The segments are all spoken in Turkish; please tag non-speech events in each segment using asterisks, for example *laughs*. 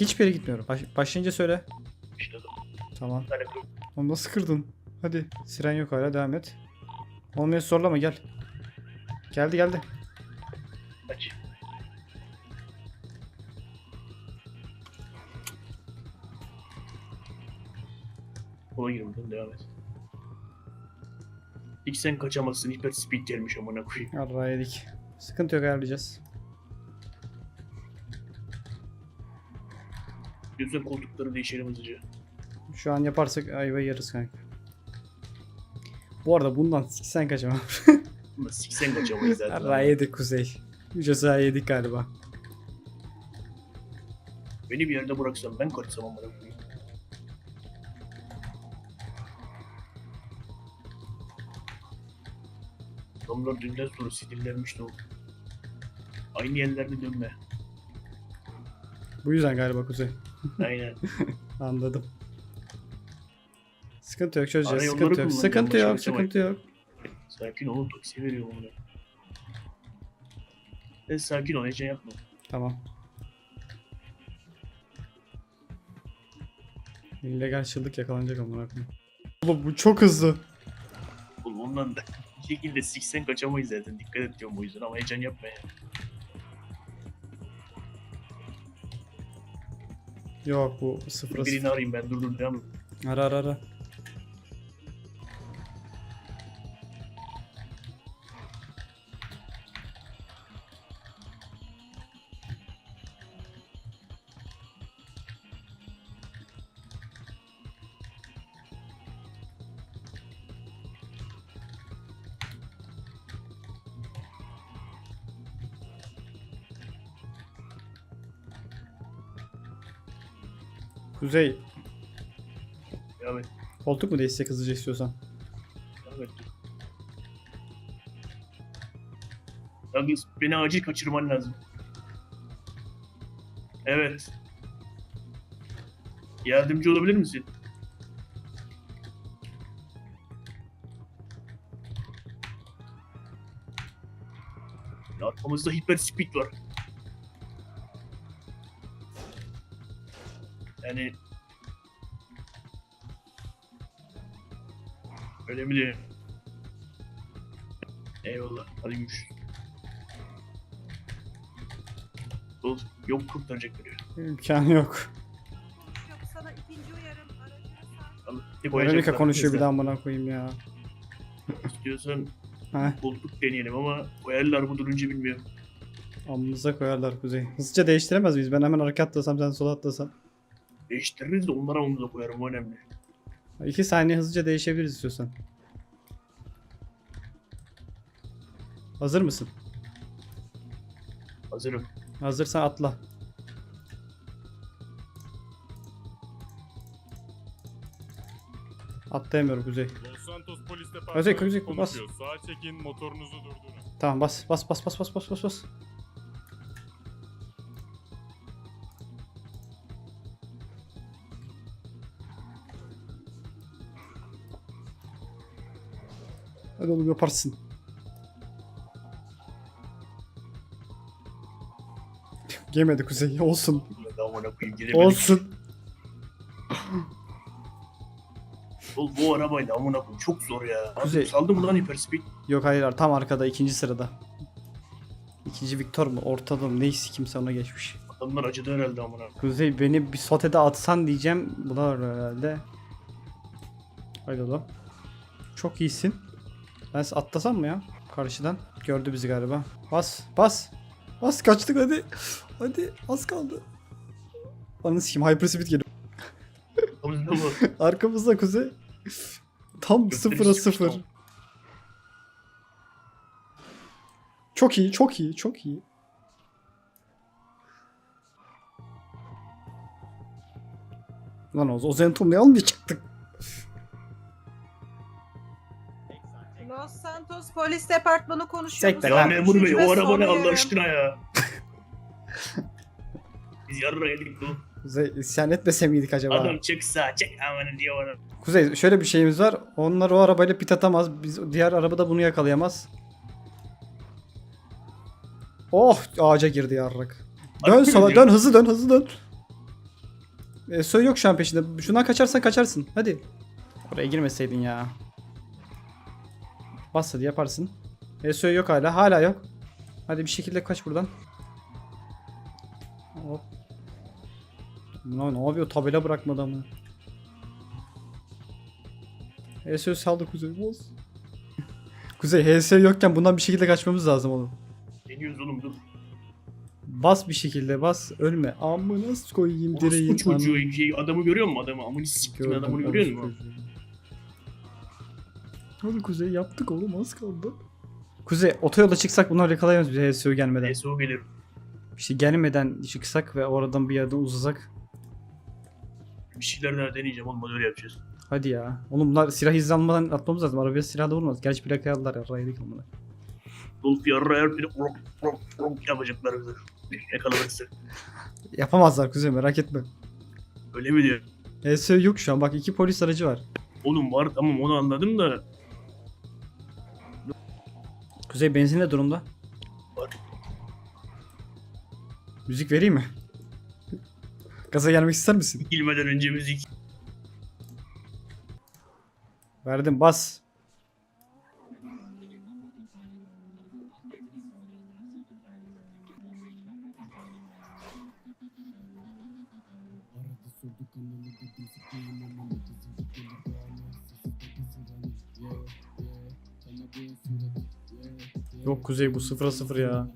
Hiçbir yere gitmiyorum. Baş- başlayınca söyle. İşte Tamam. Onu nasıl kırdın? Hadi. Siren yok hala devam et. Olmuyor zorlama gel. Geldi geldi. aç. Kola gir buradan devam et. Hiç sen kaçamazsın. Hiper speed gelmiş amına koyayım. Yarrağı yedik. Sıkıntı yok ayarlayacağız. Lütfen koltukları değişelim hızlıca. Şu an yaparsak ayva yarız kanka. Bu arada bundan siksen kaçamam. Ama *laughs* siksen kaçamayız zaten. Yarrağı yedik kuzey. Ceza yedik galiba. Beni bir yerde bıraksan ben kaçsam amına koyayım. Adamlar dünden sonra sinirlenmişti o. Aynı yerlerde dönme. Bu yüzden galiba kuzey. Aynen. *laughs* Anladım. Sıkıntı yok çözeceğiz. Sıkıntı yok. kullanacağım, Sıkıntı başka yok. bir şey. Sıkıntı yok. Sakin olun taksi veriyorum ona. Sen sakin ol heyecan yapma. Tamam. İllegal çıldık yakalanacak amına koyayım. Baba bu çok hızlı. Oğlum ondan da bir şekilde siksen kaçamayız zaten. Dikkat et diyorum o yüzden ama heyecan yapma ya. Yok bu sıfıra Birini sıfır. arayayım ben dur dur devam. Ara ara ara. Kuzey, Devam et. koltuk mu değişsek hızlıca istiyorsan? Devam et. Douglas beni acil kaçırman lazım. Evet. Yardımcı olabilir misin? Arkamızda hiper speed var. Yani önemli değil. Eyvallah. Hadi görüşürüz. Ol, yok kurtaracak biri. İmkanı yok. Sana ikinci uyarım. Bir Veronica konuşuyor bir daha amına koyayım ya. İstiyorsan Heh, koltuk deneyelim ama koyarlar mı durunca bilmiyorum. amınıza koyarlar Kuzey. Hızlıca değiştiremez miyiz? Ben hemen hareket atlasam sen sola atlasan. Değiştiririz de onlara onu da koyarım o önemli. İki saniye hızlıca değişebiliriz istiyorsan. Hazır mısın? Hazırım. Hazırsan atla. Atlayamıyorum Kuzey. Los Santos Polis Kuzey, Departmanı Kuzey, bas. Sağa çekin motorunuzu durdurun. Tamam bas bas bas bas bas bas bas Hadi oğlum yaparsın. *laughs* Yemedi Kuzey. Olsun. Koyayım. Olsun. Oğlum bu arabayla amına koyayım çok zor ya. Kuzey. Abi, saldı mı lan hiper speed? Yok hayır tam arkada ikinci sırada. İkinci Viktor mu? Ortada mı? Neyse kimse ona geçmiş. Adamlar acıdı herhalde amına. Kuzey beni bir sotede atsan diyeceğim. Bunlar herhalde. Haydi oğlum. Çok iyisin. Ben atlasam mı ya? Karşıdan. Gördü bizi galiba. Bas. Bas. Bas kaçtık hadi. Hadi az kaldı. Anı sikeyim hyperspeed geliyor. Arkamızda *laughs* mı? Arkamızda Kuzey. Tam sıfıra sıfır. Çok iyi, çok iyi, çok iyi. Lan o, o Zentum'u almayacaktık. Santos Polis Departmanı konuşuyor. Sekte Ya lan. memur bey o araba ne Allah aşkına ya. *laughs* Biz yarına yedik bu. Kuzey isyan etmese miydik acaba? Adam çek sağa çek amanın diye bana. Kuzey şöyle bir şeyimiz var. Onlar o arabayla pit atamaz. Biz diğer arabada bunu yakalayamaz. Oh ağaca girdi yarrak. Dön Harbi mi sola diyor? dön hızlı dön hızlı dön. E, Soy yok şu an peşinde. Şundan kaçarsan kaçarsın. Hadi. Oraya girmeseydin ya. Bas hadi yaparsın. E, Soy yok hala. Hala yok. Hadi bir şekilde kaç buradan. Hop. Ne, ne yapıyor? Tabela bırakmadı ama. HSÖ saldı Kuzey. Boz. *laughs* Kuzey HSÖ yokken bundan bir şekilde kaçmamız lazım oğlum. Deniyoruz oğlum dur. Bas bir şekilde bas. Ölme. Amına koyayım direğin. Orospu çocuğu şey, adamı görüyor musun adamı? Amını siktim adamını görüyor musun? Hadi Kuzey yaptık oğlum az kaldı. Kuzey otoyolda çıksak bunlar yakalayamayız bizi HSO gelmeden. SO gelir. İşte gelmeden çıksak ve oradan bir yerden uzasak. Bir şeyler deneyeceğim oğlum öyle yapacağız. Hadi ya. Oğlum bunlar silah izni almadan atmamız lazım. Arabaya silah da vurmaz. Gerçi plakayı aldılar ya. Raydık amına. Dolph yarra her biri rok rok rok yapacaklar bize. *laughs* Yakalanırsa. Yapamazlar Kuzey merak etme. Öyle mi diyor? HSO yok şu an. Bak iki polis aracı var. Oğlum var tamam onu anladım da. Kuzey benzin ne durumda? Var. Müzik vereyim mi? Gaza gelmek ister misin? Girmeden önce müzik. Verdim bas. Yok Kuzey bu sıfıra sıfır ya.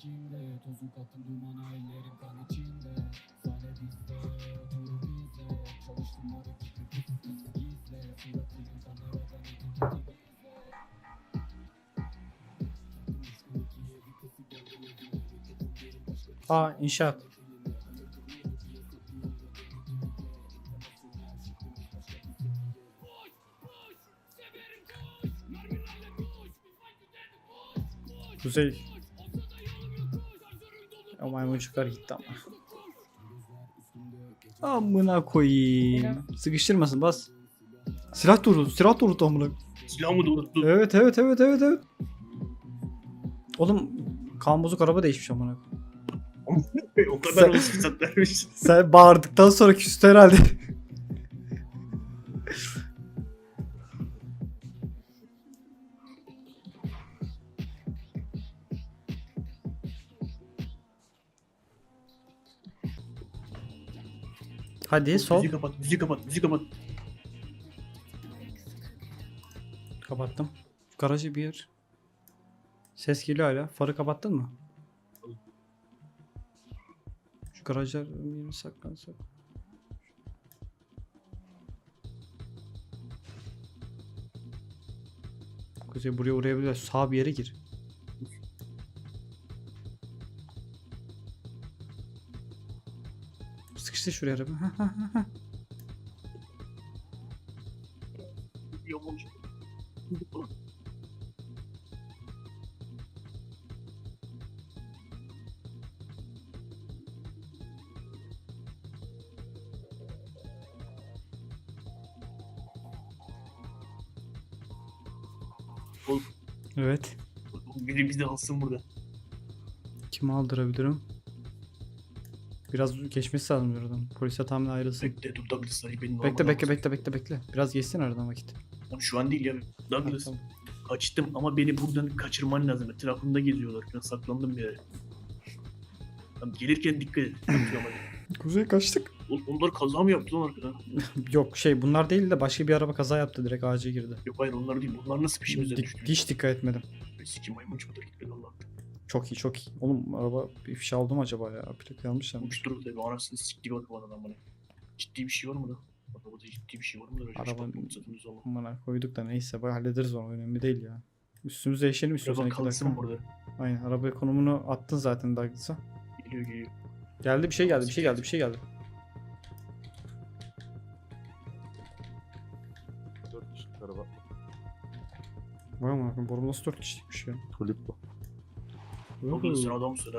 Kimde, tozu kattım dumana ellerim kan içinde Sahne bizde, duru bizde Çalıştım o rakibi pıs pıs gizle Suratının kameradan ikinci gibi Aa inşaat. Kuzey. O maymuncuklar gitti ama. Amına koyayım. Sıkıştırmasın bas. Silah doğru, silah doğru amına. Silah mı doğrulttu? Evet evet evet evet evet. Oğlum kan bozuk araba değişmiş amına. *laughs* o kadar olsun fırsat vermiş. Sen bağırdıktan sonra küstü herhalde. Hadi sol. Müziği kapat, müziği kapat, müziği kapat. Kapattım. Garajı bir yer. Ses geliyor hala. Farı kapattın mı? Şu garajlar yeni saklansak. Kuzey buraya uğrayabilir. Sağ bir yere gir. Sıkıştı şuraya araba. Evet. Biri bizi alsın burada. Kimi aldırabilirim? Biraz geçmesi lazım oradan. Polise tamamen ayrılsın. Bekle dur Douglas Ali benim Bekle bekle bekle bekle bekle. Biraz geçsin aradan vakit. Tamam, şu an değil ya. Douglas Tamam. kaçtım ama beni buradan kaçırman lazım. Etrafımda geziyorlar. Ben saklandım bir yere. Tamam, gelirken dikkat et. Kuzey kaçtık. Oğlum onlar kaza mı yaptı lan arkadan? *laughs* Yok şey bunlar değil de başka bir araba kaza yaptı direkt ağaca girdi. Yok hayır onlar değil. Bunlar nasıl peşimize Dik- düştü? hiç dikkat etmedim. Sikim maymunç mudur gitmedi Allah'tan. Çok iyi çok iyi. Oğlum araba bir ifşa oldu mu acaba ya? Plaka almışlar mı? Uçturur tabi anasını siktik bak bana lan bana. Ciddi bir şey var mı da? Arabada ciddi bir şey var mı da? Acaba Araba- Araba... satıyoruz ama. Aman koyduk da neyse bak hallederiz onu önemli değil ya. Üstümüze yaşayalım istiyorsan iki dakika. burada. Aynen araba konumunu attın zaten Douglas'a. Geliyor geliyor. Geldi bir şey geldi bir şey geldi bir şey geldi. Dört kişilik araba. Vay amına koyayım, boru nasıl 4 kişilikmiş ya. Tulip bu. Bugün sen adamsın ha.